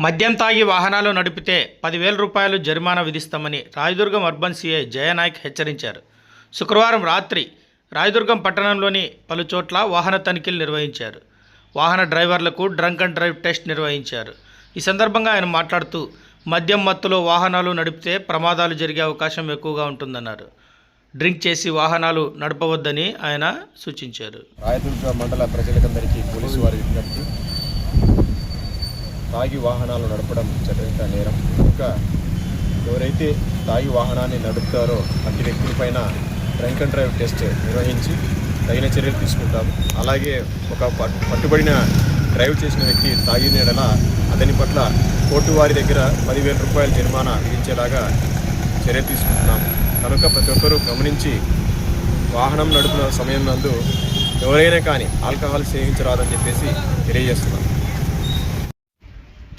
మద్యం తాగి వాహనాలు నడిపితే పదివేల రూపాయలు జరిమానా విధిస్తామని రాయదుర్గం అర్బన్ సీఐ జయనాయక్ హెచ్చరించారు. శుక్రవారం రాత్రి రాయదుర్గం పట్టణంలోని పలు చోట్ల వాహన తనిఖీలు నిర్వహించారు. వాహన డ్రైవర్లకు డ్రంక్ అండ్ డ్రైవ్ టెస్ట్ నిర్వహించారు. ఈ సందర్భంగా ఆయన మాట్లాడుతూ మద్యం మత్తులో వాహనాలు నడిపితే ప్రమాదాలు జరిగే అవకాశం ఎక్కువగా ఉంటుందన్నారు. డ్రింక్ చేసి వాహనాలు నడపవద్దని ఆయన సూచించారు. రాయదుర్గ మండల ప్రజలకందరికీ పోలీసు వారి విజ్ఞప్తి. తాగి వాహనాలు నడపడం చట్టరీత నేరం. కనుక ఎవరైతే తాగి వాహనాన్ని నడుపుతారో అట్టి వ్యక్తులపైన డ్రంక్ అండ్ డ్రైవ్ టెస్ట్ నిర్వహించి తగిన చర్యలు తీసుకుంటాము అలాగే ఒక పట్టుబడిన డ్రైవ్ చేసిన వ్యక్తి తాగిన ఎడల అతని పట్ల కోర్టు వారి దగ్గర పదివేల రూపాయల జరిమానా విధించేలాగా చర్య తీసుకుంటున్నాము. కనుక ప్రతి ఒక్కరూ గమనించి వాహనం నడుపున సమయం నందు ఎవరైనా కానీ ఆల్కహాల్ సేవించరాదని చెప్పేసి తెలియజేస్తున్నాం.